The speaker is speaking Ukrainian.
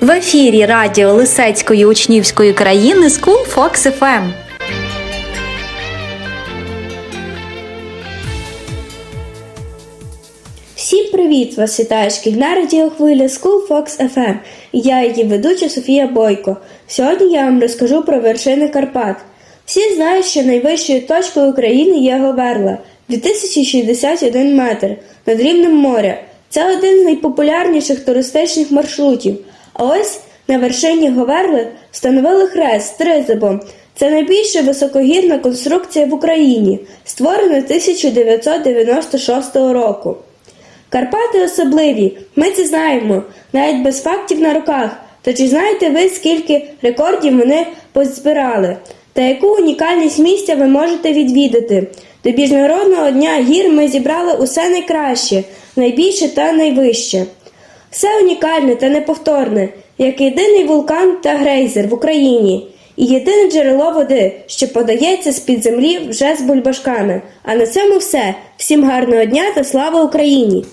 В ефірі радіо Лисецької учнівської країни School Fox FM. Всім привіт! Вас вітає шкільна радіохвиля School Fox FM я її ведуча Софія Бойко. Сьогодні я вам розкажу про вершини Карпат. Всі знають, що найвищою точкою України є Говерла 2061 метр над рівнем моря. Це один з найпопулярніших туристичних маршрутів. А ось на вершині Говерли встановили хрест з тризубом. Це найбільша високогірна конструкція в Україні, створена 1996 року. Карпати особливі, ми це знаємо, навіть без фактів на руках. То чи знаєте ви, скільки рекордів вони позбирали? Та яку унікальність місця ви можете відвідати? До Міжнародного дня гір ми зібрали усе найкраще, найбільше та найвище. Все унікальне та неповторне, як єдиний вулкан та грейзер в Україні, і єдине джерело води, що подається з-під землі вже з бульбашками. А на цьому все. Всім гарного дня та слава Україні!